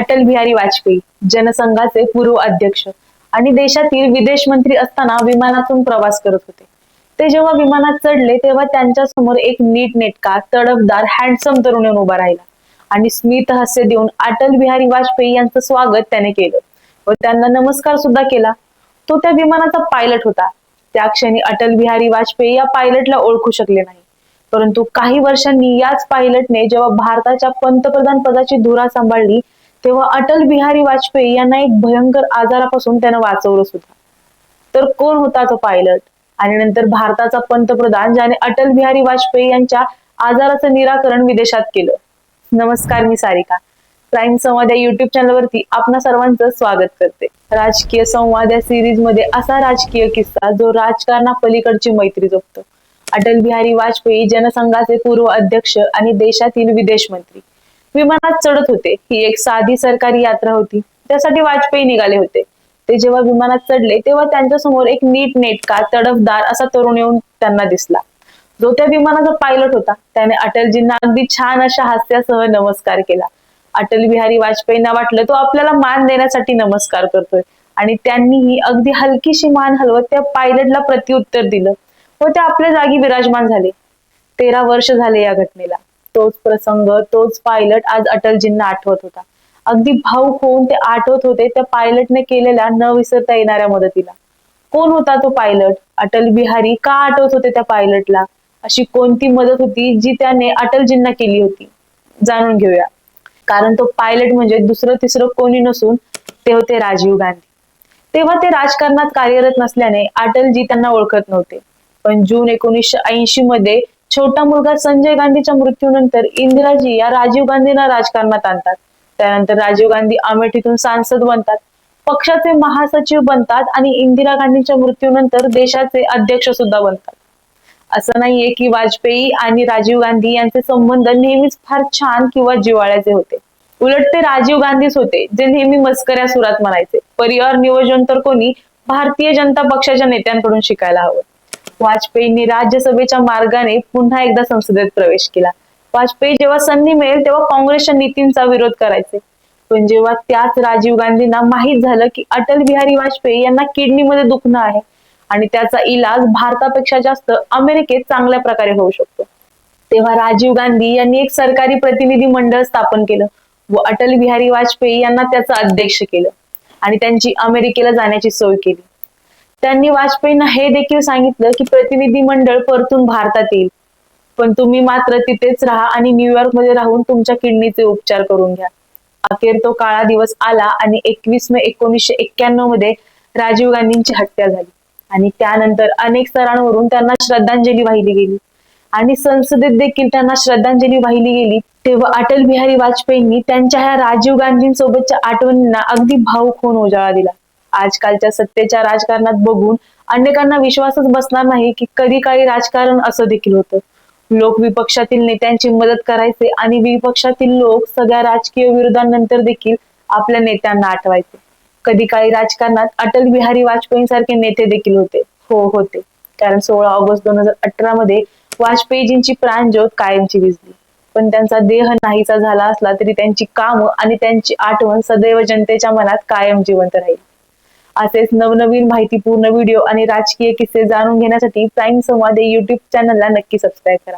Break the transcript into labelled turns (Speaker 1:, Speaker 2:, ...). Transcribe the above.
Speaker 1: अटल बिहारी वाजपेयी जनसंघाचे पूर्व अध्यक्ष आणि देशातील विदेश मंत्री असताना विमानातून प्रवास करत होते. ते जेव्हा विमानात चढले तेव्हा त्यांच्यासमोर एक नीट नेटका तडफदार हँडसम तरुण येऊन उभा राहिला आणि स्मित हास्य देऊन अटल बिहारी वाजपेयी यांचं स्वागत त्याने केलं व त्यांना नमस्कार सुद्धा केला. तो त्या विमानाचा पायलट होता. त्या क्षणी अटल बिहारी वाजपेयी या पायलटला ओळखू शकले नाही. परंतु काही वर्षांनी याच पायलटने जेव्हा भारताच्या पंतप्रधान पदाची धुरा सांभाळली तेव्हा अटल बिहारी वाजपेयी यांना एक भयंकर आजारापासून त्यानं वाचवलं सुद्धा. तर कोण होता तो पायलट आणि नंतर भारताचा पंतप्रधान ज्याने अटल बिहारी वाजपेयी यांच्या आजाराचं निराकरण विदेशात केलं. नमस्कार मी सारिका. प्राईम संवाद या युट्यूब चॅनलवरती आपणा सर्वांचं स्वागत करते. राजकीय संवाद या सिरीजमध्ये असा राजकीय किस्सा जो राजकारणा पलीकडची मैत्री जपतो. अटल बिहारी वाजपेयी जनसंघाचे पूर्व अध्यक्ष आणि देशातील विदेश मंत्री. विमानात चढत होते. ही एक साधी सरकारी यात्रा होती. त्यासाठी वाजपेयी निघाले होते. ते जेव्हा विमानात चढले तेव्हा त्यांच्यासमोर एक नीट नेटका तडफदार असा तरुण येऊन त्यांना दिसला. जो त्या विमानाचा पायलट होता. त्याने अटलजींना अगदी छान अशा हास्यासह नमस्कार केला. अटल बिहारी वाजपेयींना वाटलं तो आपल्याला मान देण्यासाठी नमस्कार करतोय. आणि त्यांनीही अगदी हलकीशी मान हलवत त्या पायलटला प्रत्युत्तर दिलं. व ते आपल्या जागी विराजमान झाले. तेरा वर्ष झाले या घटनेला. तोच प्रसंग तोच पायलट आज अटलजींना आठवत होता. अगदी भाऊक होऊन ते आठवत होते त्या पायलटने केलेल्या न विसरता येणाऱ्या मदतीला. कोण होता तो पायलट अटल बिहारी का आठवत होते त्या पायलटला अशी कोणती मदत होती जी त्याने अटलजींना केली होती? जाणून घेऊया. कारण तो पायलट म्हणजे दुसरं तिसरं कोणी नसून ते होते राजीव गांधी. तेव्हा ते राजकारणात कार्यरत नसल्याने अटलजी त्यांना ओळखत नव्हते. पण जून एकोणीसशे ऐंशी मध्ये छोटा मुलगा संजय गांधीच्या मृत्यूनंतर इंदिराजी या राजीव गांधींना राजकारणात आणतात. त्यानंतर राजीव गांधी अमेठीतून सांसद बनतात. पक्षाचे महासचिव बनतात आणि इंदिरा गांधींच्या मृत्यूनंतर देशाचे अध्यक्ष सुद्धा बनतात. असं नाहीये की वाजपेयी आणि राजीव गांधी यांचे संबंध नेहमीच फार छान किंवा जिव्हाळ्याचे होते. उलट ते राजीव गांधीच होते जे नेहमी मस्कऱ्या सुरात म्हणायचे. परिवार नियोजन तर कोणी भारतीय जनता पक्षाच्या नेत्यांकडून शिकायला हवं. वाजपेयींनी राज्यसभेच्या मार्गाने पुन्हा एकदा संसदेत प्रवेश केला. वाजपेयी जेव्हा संधी मिळेल तेव्हा काँग्रेसच्या नीतींचा विरोध करायचे. पण जेव्हा त्याच राजीव गांधींना माहीत झालं की अटल बिहारी वाजपेयी यांना किडनीमध्ये दुखणं आहे आणि त्याचा इलाज भारतापेक्षा जास्त अमेरिकेत चांगल्या प्रकारे होऊ शकतो तेव्हा राजीव गांधी यांनी एक सरकारी प्रतिनिधी मंडळ स्थापन केलं व अटल बिहारी वाजपेयी यांना त्याचं अध्यक्ष केलं आणि त्यांची अमेरिकेला जाण्याची सोय केली. त्यांनी वाजपेयींना हे देखील सांगितलं की प्रतिनिधी मंडळ परतून भारतात येईल. पण तुम्ही मात्र तिथेच राहा आणि न्यूयॉर्कमध्ये राहून तुमच्या किडनीचे उपचार करून घ्या. अखेर तो काळा दिवस आला आणि एकवीस मे एकोणीसशे एक्क्याण्णवमध्ये राजीव गांधींची हत्या झाली. आणि त्यानंतर अनेक स्तरांवरून त्यांना श्रद्धांजली वाहिली गेली. आणि संसदेत देखील त्यांना श्रद्धांजली वाहिली गेली तेव्हा अटल बिहारी वाजपेयींनी त्यांच्या ह्या राजीव गांधींसोबतच्या आठवणींना अगदी भाऊक होऊन उजाळा दिला. आजकालच्या सत्तेच्या राजकारणात बघून अनेकांना विश्वासच बसणार नाही की कधी काही राजकारण असं देखील होतं. लोक विपक्षातील नेत्यांची मदत करायचे आणि विपक्षातील लोक सगळ्या राजकीय विरोधांनंतर देखील आपल्या नेत्यांना आठवायचे. कधी काळी राजकारणात अटल बिहारी वाजपेयींसारखे नेते देखील होते. हो होते. कारण सोळा ऑगस्ट दोन हजार अठरा मध्ये वाजपेयीजींची प्राणज्योत कायमची विजली. पण त्यांचा देह नाहीसा झाला असला तरी त्यांची कामं आणि त्यांची आठवण सदैव जनतेच्या मनात कायम जिवंत राहील. असेच नवनवीन माहितीपूर्ण व्हिडिओ आणि राजकीय किस्से जाणून घेण्यासाठी प्राईम संवाद या युट्यूब चॅनलला नक्की सबस्क्राईब करा.